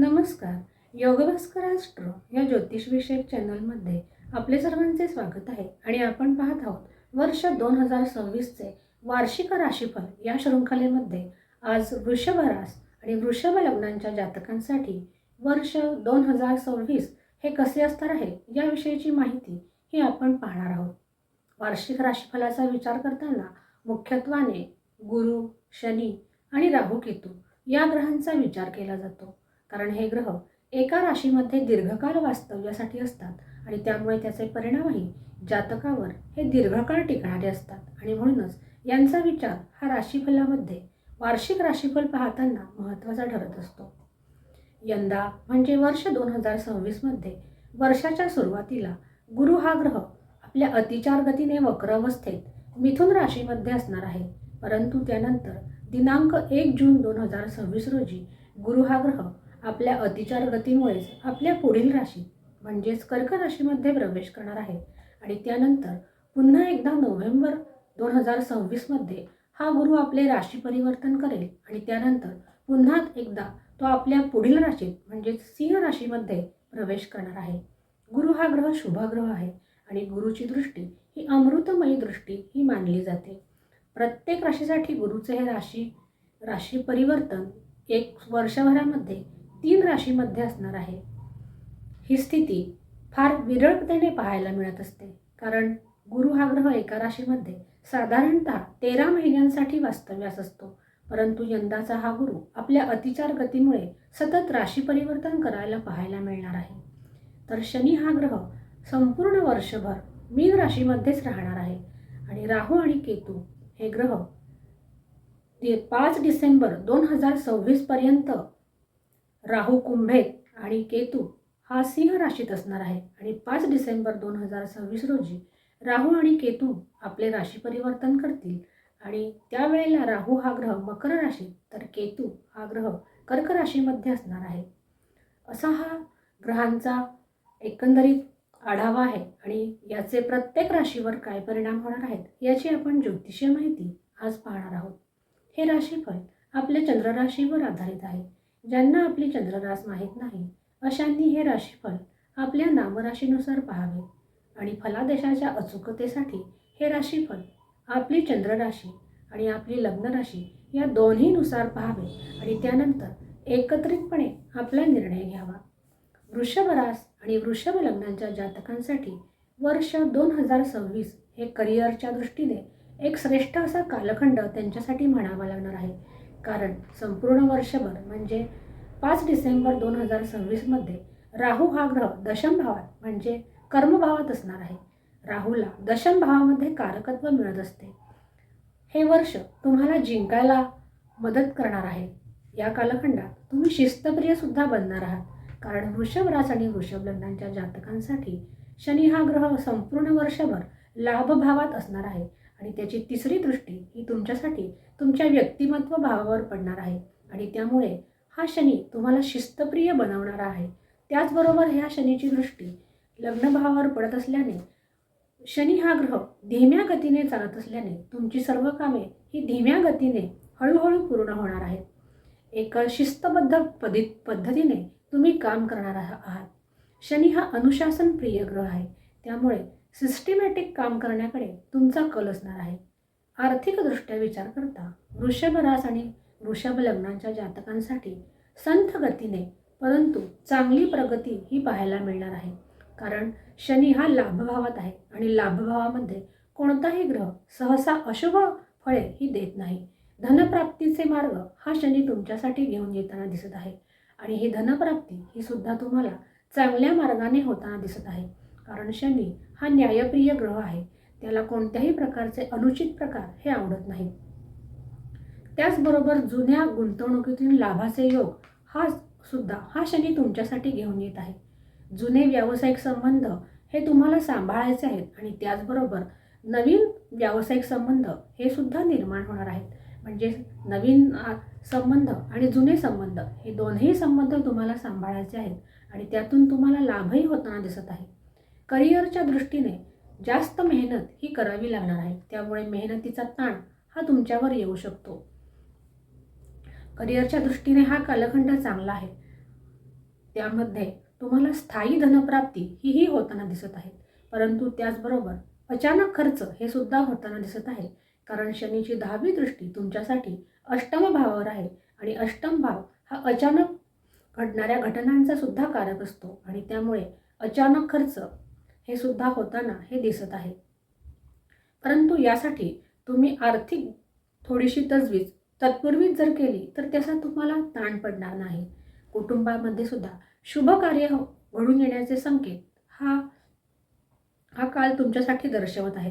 नमस्कार. योगभास्कर अस्ट्रो या ज्योतिषविषयक चॅनलमध्ये आपले सर्वांचे स्वागत आहे आणि आपण पाहत आहोत वर्ष दोन हजार सव्वीसचे वार्षिक राशीफल या शृंखलेमध्ये. आज वृषभरास आणि वृषभ लग्नांच्या जातकांसाठी वर्ष दोन हजार सव्वीस हे कसे असणार आहे याविषयीची माहिती ही आपण पाहणार आहोत. वार्षिक राशीफलाचा विचार करताना मुख्यत्वाने गुरु शनी आणि राहू केतू या ग्रहांचा विचार केला जातो. कारण हे ग्रह एका राशीमध्ये दीर्घकाळ वास्तव्यासाठी असतात आणि त्यामुळे त्याचे परिणामही जातकावर हे दीर्घकाळ टिकणारे असतात. आणि म्हणूनच यांचा विचार हा राशीफलामध्ये वार्षिक राशीफल पाहताना महत्त्वाचा ठरत असतो. यंदा म्हणजे वर्ष दोन हजार सव्वीसमध्ये वर्षाच्या सुरुवातीला गुरु हा ग्रह आपल्या अतिचार गतीने वक्र अवस्थेत मिथुन राशीमध्ये असणार आहे. परंतु त्यानंतर दिनांक एक जून दोन हजार सव्वीस रोजी गुरु हा ग्रह आपल्या अतिचार गतीमुळेच आपल्या पुढील राशी म्हणजेच कर्क राशीमध्ये प्रवेश करणार आहे. आणि त्यानंतर पुन्हा एकदा नोव्हेंबर दोन हजार सव्वीसमध्ये हा गुरु आपले राशी परिवर्तन करेल. आणि त्यानंतर पुन्हा एकदा तो आपल्या पुढील राशीत म्हणजेच सिंह राशीमध्ये प्रवेश करणार आहे. गुरु हा ग्रह शुभाग्रह आहे आणि गुरुची दृष्टी ही अमृतमयी दृष्टी ही मानली जाते. प्रत्येक राशीसाठी गुरुचे हे राशी राशी परिवर्तन एक वर्षभरामध्ये तीन राशीमध्ये असणार आहे. ही स्थिती फार विरळतेने पाहायला मिळत असते. कारण गुरु हा ग्रह एका राशीमध्ये साधारणतः तेरा महिन्यांसाठी वास्तव्यास असतो. परंतु यंदाचा हा गुरु आपल्या अतिचार गतीमुळे सतत राशी परिवर्तन करायला पाहायला मिळणार आहे. तर शनी हा ग्रह संपूर्ण वर्षभर मीन राशीमध्येच राहणार आहे. आणि राहू आणि केतू हे ग्रह ते पाच डिसेंबर दोन हजार सव्वीसपर्यंत राहू कुंभेत आणि केतू हा सिंह राशीत असणार आहे. आणि पाच डिसेंबर दोन हजार सव्वीस रोजी राहू आणि केतू आपले राशी परिवर्तन करतील. आणि त्यावेळेला राहू हा ग्रह मकर राशीत तर केतू हा ग्रह कर्क राशीमध्ये असणार आहे. असा हा ग्रहांचा एकंदरीत आढावा आहे. आणि याचे प्रत्येक राशीवर काय परिणाम होणार आहेत याची आपण ज्योतिषीय माहिती आज पाहणार आहोत. हे राशीफळ आपल्या चंद्रराशीवर आधारित आहे. ज्यांना आपली चंद्ररास माहीत नाही अशांनी हे राशीफल आपल्या नामराशीनुसार पाहावे आणि फलादेशाच्या अचूकतेसाठी हे राशीफल आपली चंद्रराशी आणि आपली लग्नराशी या दोन्हीनुसार पाहावे आणि त्यानंतर एकत्रितपणे आपला निर्णय घ्यावा. वृषभरास आणि वृषभ लग्नांच्या जातकांसाठी वर्ष दोन हजार सव्वीस हे करिअरच्या दृष्टीने एक श्रेष्ठ असा कालखंड त्यांच्यासाठी म्हणावा लागणार आहे. कारण संपूर्ण वर्षभर म्हणजे पाच डिसेंबर दोन हजार सव्वीसमध्ये राहू हा ग्रह दशम भावात म्हणजे कर्मभावात असणार आहे. राहूला दशम भावामध्ये कारकत्व मिळत असते. हे वर्ष तुम्हाला जिंकायला मदत करणार आहे. या कालखंडात तुम्ही शिस्तप्रिय सुद्धा बनणार आहात. कारण वृषभ रास आणि वृषभ लग्नांच्या जातकांसाठी शनी हा ग्रह संपूर्ण वर्षभर लाभभावात असणार आहे. आणि त्याची तिसरी दृष्टी ही तुमच्यासाठी तुमच्या व्यक्तिमत्व भावावर पडणार आहे. आणि त्यामुळे हा शनी तुम्हाला शिस्तप्रिय बनवणारा आहे. त्याचबरोबर ह्या शनीची दृष्टी लग्नभावावर पडत असल्याने शनी हा ग्रह धीम्या गतीने चालत असल्याने तुमची सर्व कामे ही धीम्या गतीने हळूहळू पूर्ण होणार आहेत. एक शिस्तबद्ध पद्धत पद्धतीने तुम्ही काम करणार आहात. शनी हा अनुशासन प्रिय ग्रह आहे. त्यामुळे सिस्टमॅटिक काम करण्याकडे तुमचा कल असणार आहे. आर्थिकदृष्ट्या विचार करता वृषभरास आणि वृषभ लग्नांच्या जातकांसाठी संथ गतीने परंतु चांगली प्रगती ही पाहायला मिळणार आहे. कारण शनी हा लाभभावात आहे आणि लाभभावामध्ये कोणताही ग्रह सहसा अशुभ फळे ही देत नाही. धनप्राप्तीचे मार्ग हा शनी तुमच्यासाठी घेऊन येताना दिसत आहे आणि ही धनप्राप्ती ही सुद्धा तुम्हाला चांगल्या मार्गाने होताना दिसत आहे. कारण शनी हा न्यायप्रिय ग्रह आहे. त्याला कोणत्याही प्रकारचे अनुचित प्रकार हे आवडत नाहीत. त्याचबरोबर जुन्या गुंतवणुकीतून लाभाचे योग हा सुद्धा हा शनी तुमच्यासाठी घेऊन येत आहे. जुने व्यावसायिक संबंध हे तुम्हाला सांभाळायचे आहेत आणि त्याचबरोबर नवीन व्यावसायिक संबंध हे सुद्धा निर्माण होणार आहेत. म्हणजे नवीन संबंध आणि जुने संबंध हे दोन्ही संबंध तुम्हाला सांभाळायचे आहेत आणि त्यातून तुम्हाला लाभही होताना दिसत आहे करिअरच्या दृष्टीने जास्त मेहनत ही करावी लागणार आहे. त्यामुळे मेहनतीचा ताण हा तुमच्यावर येऊ शकतो. करिअरच्या दृष्टीने हा कालखंड चांगला आहे. त्यामध्ये तुम्हाला स्थायी धनप्राप्ती हीही होताना दिसत आहे. परंतु त्याचबरोबर अचानक खर्च हे सुद्धा होताना दिसत आहे. कारण शनीची दहावी दृष्टी तुमच्यासाठी अष्टम भावावर आहे आणि अष्टम भाव हा अचानक घडणाऱ्या घटनांचा सुद्धा कारक असतो. आणि त्यामुळे अचानक खर्च हे सुद्धा होताना हे दिसत आहे. परंतु यासाठी तुम्ही आर्थिक थोडीशी तजवीज तत्पूर्वीच जर केली तर त्याचा तुम्हाला ताण पडणार नाही. कुटुंबामध्ये सुद्धा शुभ कार्य हो, घडून येण्याचे संकेत हा हा काळ तुमच्यासाठी दर्शवत आहे.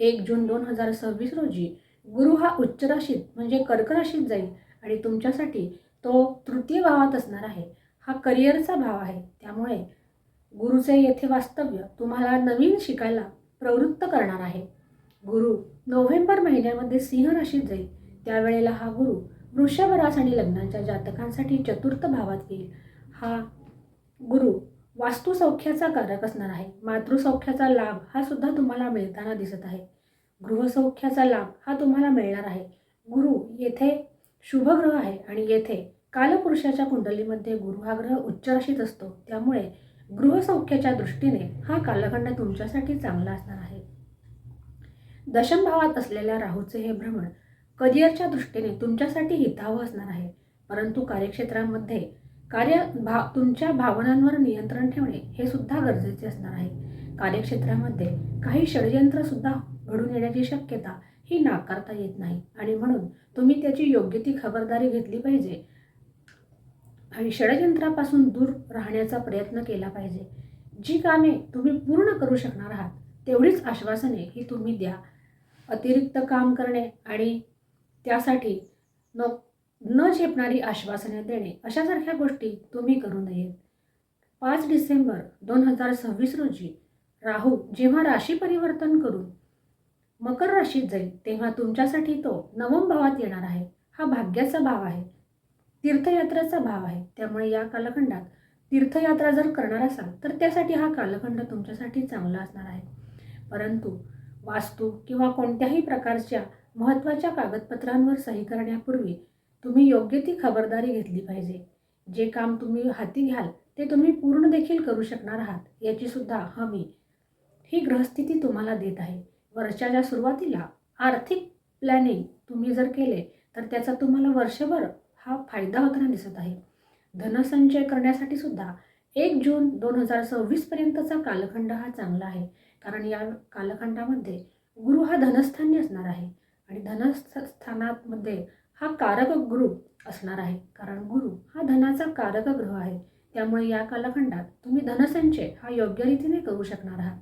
एक जून दोन हजार सव्वीस रोजी गुरु हा उच्च राशीत म्हणजे कर्क राशीत जाईल आणि तुमच्यासाठी तो तृतीय भावात असणार आहे. हा करिअरचा भाव आहे. त्यामुळे गुरुचे येथे वास्तव्य तुम्हाला नवीन शिकायला प्रवृत्त करणार आहे. गुरु नोव्हेंबर महिन्यामध्ये सिंह राशीत जाईल. त्यावेळेला हा गुरु वृषभ रास आणि लग्नाच्या जातकांसाठी चतुर्थ भावात येईल. हा गुरु वास्तुसौख्याचा कारक असणार आहे. मातृसौख्याचा लाभ हा सुद्धा तुम्हाला मिळताना दिसत आहे. गृहसौख्याचा लाभ हा तुम्हाला मिळणार आहे. गुरु येथे शुभग्रह आहे आणि येथे कालपुरुषाच्या कुंडलीमध्ये गुरु हा ग्रह उच्च राशीत असतो. त्यामुळे गृहसौख्याच्या दृष्टीने हा कालखंड तुमच्यासाठी चांगला असणार आहे. दशम भावात असलेल्या राहूचे हे भ्रमण करिअरच्या दृष्टीने तुमच्यासाठी हितावं असणार आहे. परंतु कार्यक्षेत्रामध्ये कार्य भा तुमच्या भावनांवर नियंत्रण ठेवणे हे सुद्धा गरजेचे असणार आहे. कार्यक्षेत्रामध्ये काही षडयंत्र सुद्धा घडून येण्याची शक्यता ही नाकारता येत नाही. आणि म्हणून तुम्ही त्याची योग्य ती खबरदारी घेतली पाहिजे. आणि षडयंत्रापासून दूर राहण्याचा प्रयत्न केला पाहिजे. जी कामे तुम्ही पूर्ण करू शकणार आहात तेवढीच आश्वासने ही तुम्ही द्या. अतिरिक्त काम करणे आणि त्यासाठी न न झेपणारी आश्वासने देणे अशासारख्या गोष्टी तुम्ही करू नयेत. पाच डिसेंबर दोन हजार सव्वीस रोजी राहू जेव्हा राशी परिवर्तन करून मकर राशीत जाईल तेव्हा तुमच्यासाठी तो नवम भावात येणार आहे. हा भाग्याचा भाव आहे. तीर्थयात्रेचा भाव आहे. त्यामुळे या कालखंडात तीर्थयात्रा जर करणार असाल तर त्यासाठी हा कालखंड तुमच्यासाठी चांगला असणार आहे. परंतु वास्तू किंवा कोणत्याही प्रकारच्या महत्त्वाच्या कागदपत्रांवर सही करण्यापूर्वी तुम्ही योग्य ती खबरदारी घेतली पाहिजे. जे काम तुम्ही हाती घ्याल ते तुम्ही पूर्ण देखील करू शकणार आहात. याची सुद्धा हमी ही ग्रहस्थिती तुम्हाला देत आहे. वर्षाच्या सुरुवातीला आर्थिक प्लॅनिंग तुम्ही जर केले तर त्याचा तुम्हाला वर्षभर हा फायदा होताना दिसत आहे. धनसंचय करण्यासाठी सुद्धा एक जून दोन हजार सव्वीसपर्यंतचा कालखंड हा चांगला आहे. कारण या कालखंडामध्ये गुरु हा धनस्थानी असणार आहे. आणि धनस्थानामध्ये हा कारक गुरु असणार आहे. कारण गुरु हा धनाचा कारक ग्रह आहे. त्यामुळे या कालखंडात तुम्ही धनसंचय हा योग्य रीतीने करू शकणार आहात.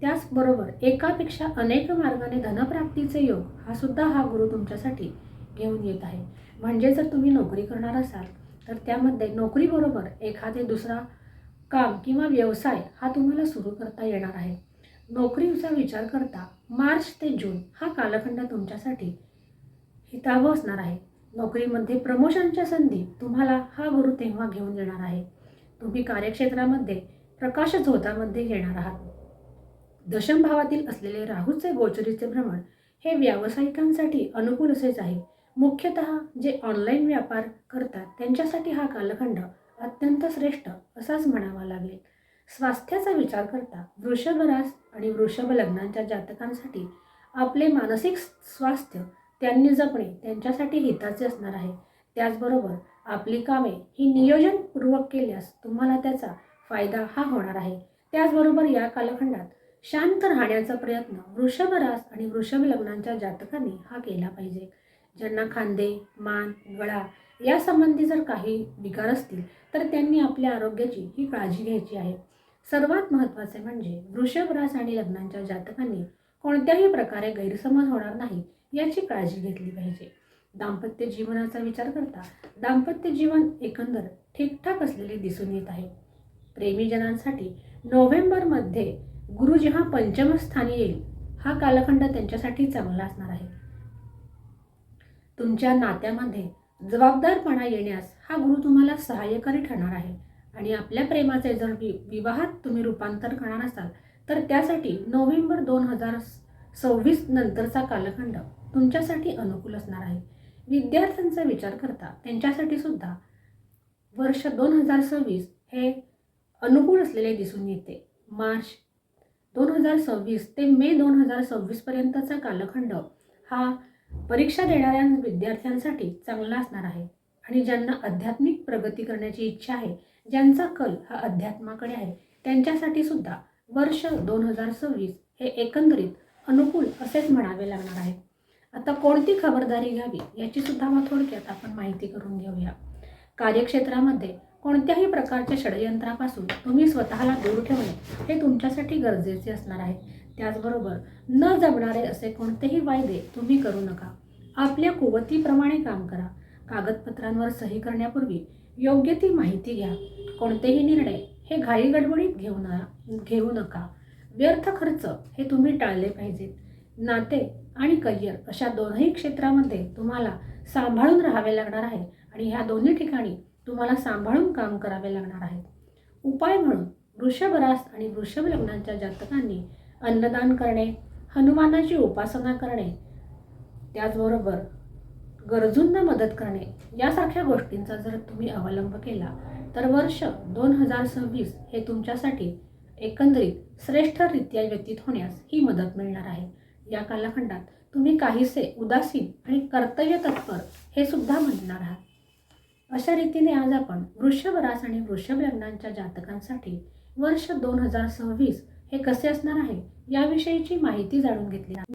त्याचबरोबर एकापेक्षा अनेक मार्गाने धनप्राप्तीचे योग हा सुद्धा हा गुरु तुमच्यासाठी घेऊन येत आहे. म्हणजे जर तुम्ही नोकरी करणार असाल तर त्यामध्ये नोकरीबरोबर एखादे दुसरा काम किंवा व्यवसाय हा तुम्हाला सुरू करता येणार आहे. नोकरीचा विचार करता मार्च ते जून हा कालखंड तुमच्यासाठी हितावह असणार आहे. नोकरीमध्ये प्रमोशनच्या संधी तुम्हाला हा गुरु तेव्हा घेऊन येणार आहे. तुम्ही कार्यक्षेत्रामध्ये प्रकाश झोतामध्ये येणार आहात. दशम भावातील असलेले राहूचे गोचरीचे भ्रमण हे व्यावसायिकांसाठी अनुकूल असेच आहे. मुख्यतः जे ऑनलाईन व्यापार करतात त्यांच्यासाठी हा कालखंड अत्यंत श्रेष्ठ असाच म्हणावा लागेल. स्वास्थ्याचा विचार करता वृषभरास आणि वृषभ लग्नांच्या जातकांसाठी आपले मानसिक स्वास्थ्य त्यांनी जपणे त्यांच्यासाठी हिताचे असणार आहे. त्याचबरोबर आपली कामे ही नियोजनपूर्वक केल्यास तुम्हाला त्याचा फायदा हा होणार आहे. त्याचबरोबर या कालखंडात शांत राहण्याचा प्रयत्न वृषभरास आणि वृषभ लग्नांच्या जातकांनी हा केला पाहिजे. ज्यांना खांदे मान गळा यासंबंधी जर काही विकार असतील तर त्यांनी आपल्या आरोग्याची ही काळजी घ्यायची आहे. सर्वात महत्त्वाचे म्हणजे वृषभ रास आणि लग्नांच्या जातकांनी कोणत्याही प्रकारे गैरसमज होणार नाही याची काळजी घेतली पाहिजे. दाम्पत्य जीवनाचा विचार करता दाम्पत्य जीवन एकंदर ठीकठाक असलेले दिसून येत आहे. प्रेमीजनांसाठी नोव्हेंबरमध्ये गुरु जेव्हा पंचमस्थानी येईल हा कालखंड त्यांच्यासाठी चांगला असणार आहे. तुमच्या नात्यामध्ये जबाबदारपणा येण्यास हा गुरु तुम्हाला सहाय्यकारी ठरणार आहे. आणि आपल्या प्रेमाचे जर वि विवाहात तुम्ही रूपांतर करणार असाल तर त्यासाठी नोव्हेंबर दोन हजार सव्वीस नंतरचा कालखंड तुमच्यासाठी अनुकूल असणार आहे. विद्यार्थ्यांचा विचार करता त्यांच्यासाठी सुद्धा वर्ष दोन हजार सव्वीस हे अनुकूल असलेले दिसून येते. मार्च दोन हजार सव्वीस ते मे दोन हजार सव्वीसपर्यंतचा कालखंड हा परीक्षा देणाऱ्या विद्यार्थ्यांसाठी चांगला असणार आहे. आणि ज्यांना आध्यात्मिक प्रगती करण्याची इच्छा आहे ज्यांचा कल हा अध्यात्माकडे आहे त्यांच्यासाठी सुद्धा वर्ष दोन हजार सव्वीस हे एकंदरीत अनुकूल असेच म्हणावे लागणार आहे. आता कोणती खबरदारी घ्यावी याची सुद्धा मग थोडक्यात आपण माहिती करून घेऊया. कार्यक्षेत्रामध्ये कोणत्याही प्रकारच्या षडयंत्रापासून तुम्ही स्वतःला दूर ठेवणे हे तुमच्यासाठी गरजेचे असणार आहे. त्याचबरोबर न जमणारे असे कोणतेही वायदे तुम्ही करू नका. आपल्या कुवतीप्रमाणे काम करा. कागदपत्रांवर सही करण्यापूर्वी योग्य ती माहिती घ्या. कोणतेही निर्णय हे घाई गडबडीत घेऊ न घेऊ नका. व्यर्थ खर्च हे तुम्ही टाळले पाहिजेत. नाते आणि करिअर अशा दोनही क्षेत्रामध्ये तुम्हाला सांभाळून राहावे लागणार आहे आणि ह्या दोन्ही ठिकाणी तुम्हाला सांभाळून काम करावे लागणार आहे. उपाय म्हणून वृषभ रास आणि वृषभ लग्नांच्या जातकांनी अन्नदान करणे हनुमानाची उपासना करणे त्याचबरोबर गरजूंना मदत करणे यासारख्या गोष्टींचा जर तुम्ही अवलंब केला तर वर्ष दोन हजार सव्वीस हे तुमच्यासाठी एकंदरीत श्रेष्ठरित्या व्यतीत होण्यास ही मदत मिळणार आहे. या कालखंडात तुम्ही काहीसे उदासीन आणि कर्तव्य तत्पर हे सुद्धा म्हणणार आहात. अशा रीतीने आज आपण वृषभ रास आणि वृषभ लग्नांच्या जातकांसाठी वर्ष दोन हजार सव्वीस हे कसे असणार आहे याविषयीची माहिती जाणून घेतली आहे